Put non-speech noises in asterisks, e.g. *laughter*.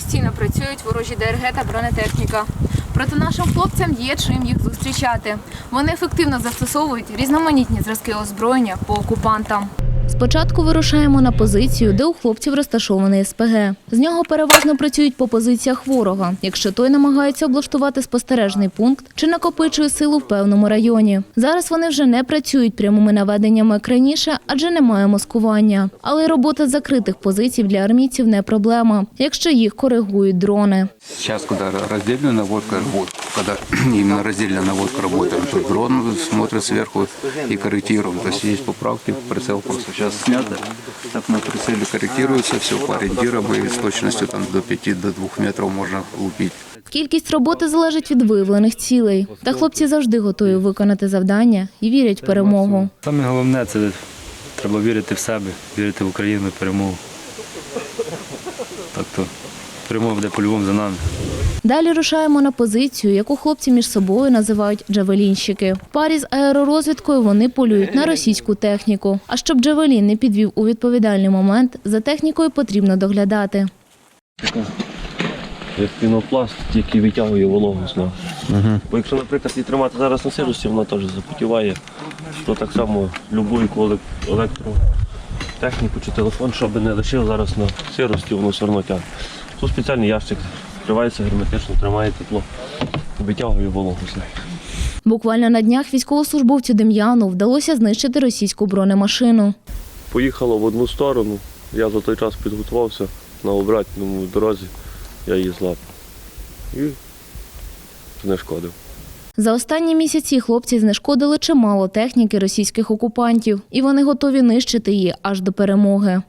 постійно працюють ворожі ДРГ та бронетехніка. Проте нашим хлопцям є чим їх зустрічати. Вони ефективно застосовують різноманітні зразки озброєння по окупантам. Спочатку вирушаємо на позицію, де у хлопців розташований СПГ. З нього переважно працюють по позиціях ворога, якщо той намагається облаштувати спостережний пункт чи накопичує силу в певному районі. Зараз вони вже не працюють прямими наведеннями як раніше, адже немає маскування. Але робота закритих позицій для армійців не проблема, якщо їх коригують дрони. Сейчас, когда раздельная наводка, вот, когда именно *clears throat* раздельная наводка работает, то дрон смотрит сверху и корректирует. То есть есть поправки, прицел просто сейчас снято, так на прицеле корректируется все по ориентирам и с точностью там, до 5-2 метров можно лупить. Кількість роботи залежить від виявлених цілей. Та хлопці завжди готові виконати завдання і вірять в перемогу. Саме головне це треба вірити в себе, вірити в Україну, в перемогу. Так то перемога буде по-любому за нами. Далі рушаємо на позицію, яку хлопці між собою називають джавелінщики. В парі з аеророзвідкою вони полюють на російську техніку. А щоб джавелін не підвів у відповідальний момент, за технікою потрібно доглядати. як пінопласт, який витягує вологу з нас. Бо якщо, наприклад, її тримати зараз на сирості, вона теж запотіває, то так само будь-яку електротехніку чи телефон, що би не лишив зараз на сирості, воно все одно тягне. Тут спеціальний ящик, вкривається герметично, тримає тепло, витягує вологу. Буквально на днях військовослужбовцю Дем'яну вдалося знищити російську бронемашину. Поїхало в одну сторону, я за той час підготувався на обратному дорозі, я її злапав і знешкодив. За останні місяці хлопці знешкодили чимало техніки російських окупантів, і вони готові нищити її аж до перемоги.